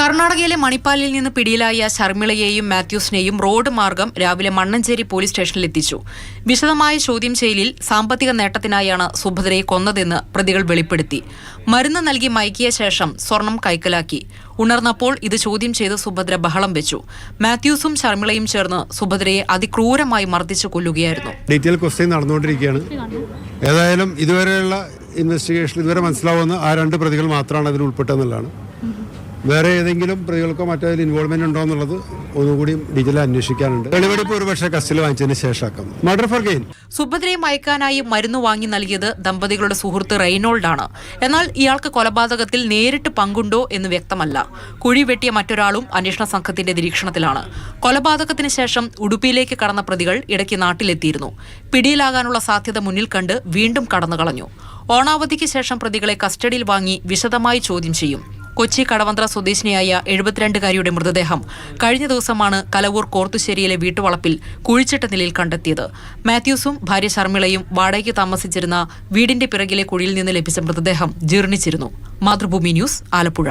കർണാടകയിലെ മണിപ്പാലിൽ നിന്ന് പിടിയിലായ ശർമിളയെയും മാത്യൂസിനെയും റോഡ് മാർഗം രാവിലെ മണ്ണഞ്ചേരി പോലീസ് സ്റ്റേഷനിൽ എത്തിച്ചു. വിശദമായ ചോദ്യം ചെയ്യലിൽ സാമ്പത്തിക നേട്ടത്തിനായാണ് സുഭദ്രയെ കൊന്നതെന്ന് പ്രതികൾ വെളിപ്പെടുത്തി. മരുന്ന് നൽകി മയക്കിയ ശേഷം സ്വർണം കൈക്കലാക്കി. ഉണർന്നപ്പോൾ ഇത് ചോദ്യം ചെയ്ത് സുഭദ്ര ബഹളം വെച്ചു. മാത്യൂസും ശർമിളയും ചേർന്ന് സുഭദ്രയെ അതിക്രൂരമായി മർദ്ദിച്ചു കൊല്ലുകയായിരുന്നു. ക്വസ്റ്റ്യൻ ഏതായാലും ഇതുവരെയുള്ള ഇൻവെസ്റ്റിഗേഷൻ ഇതുവരെ മനസ്സിലാവുന്ന ആ രണ്ട് പ്രതികൾ മാത്രമാണ് അതിൽ ഉൾപ്പെട്ടതെന്നുള്ളതാണ്. വേറെ ഏതെങ്കിലും പ്രതികൾക്കോ മറ്റേതിൽ ഇൻവോൾവ്മെന്റ് ഉണ്ടോ എന്നുള്ളത് ഒന്നുകൂടി ഡീറ്റെയിൽ അന്വേഷിക്കാനുണ്ട്. തെളിവെടുപ്പ് ഒരുപക്ഷെ കസ്റ്റഡിയിൽ വാങ്ങിച്ചതിന് ശേഷം മർഡർ ഫോർ ഗെയിൻ സുഭദ്രയെ മയക്കാനായി മരുന്ന് വാങ്ങി നൽകിയത് ദമ്പതികളുടെ സുഹൃത്ത് റെയ്നോൾഡാണ്. എന്നാൽ ഇയാൾക്ക് കൊലപാതകത്തിൽ നേരിട്ട് പങ്കുണ്ടോ എന്ന് വ്യക്തമല്ല. കുഴി വെട്ടിയ മറ്റൊരാളും അന്വേഷണ സംഘത്തിന്റെ നിരീക്ഷണത്തിലാണ്. കൊലപാതകത്തിന് ശേഷം ഉടുപ്പിയിലേക്ക് കടന്ന പ്രതികൾ ഇടയ്ക്ക് നാട്ടിലെത്തിയിരുന്നു. പിടിയിലാകാനുള്ള സാധ്യത മുന്നിൽ കണ്ട് വീണ്ടും കടന്നുകളഞ്ഞു. ഓണാവധിക്ക് ശേഷം പ്രതികളെ കസ്റ്റഡിയിൽ വാങ്ങി വിശദമായി ചോദ്യം ചെയ്യും. കൊച്ചി കടവന്ത്ര സ്വദേശിനിയായ എഴുപത്തിരണ്ടുകാരിയുടെ മൃതദേഹം കഴിഞ്ഞ ദിവസമാണ് കലവൂർ കോർത്തുശ്ശേരിയിലെ വീട്ടുവളപ്പിൽ കുഴിച്ചിട്ട നിലയിൽ കണ്ടെത്തിയത്. മാത്യൂസും ഭാര്യ ശർമ്മിളയും വാടകയ്ക്ക് താമസിച്ചിരുന്ന വീടിന്റെ പിറകിലെ കുഴിയിൽ നിന്ന് ലഭിച്ച മൃതദേഹം ജീർണിച്ചിരുന്നു. മാതൃഭൂമി ന്യൂസ് ആലപ്പുഴ.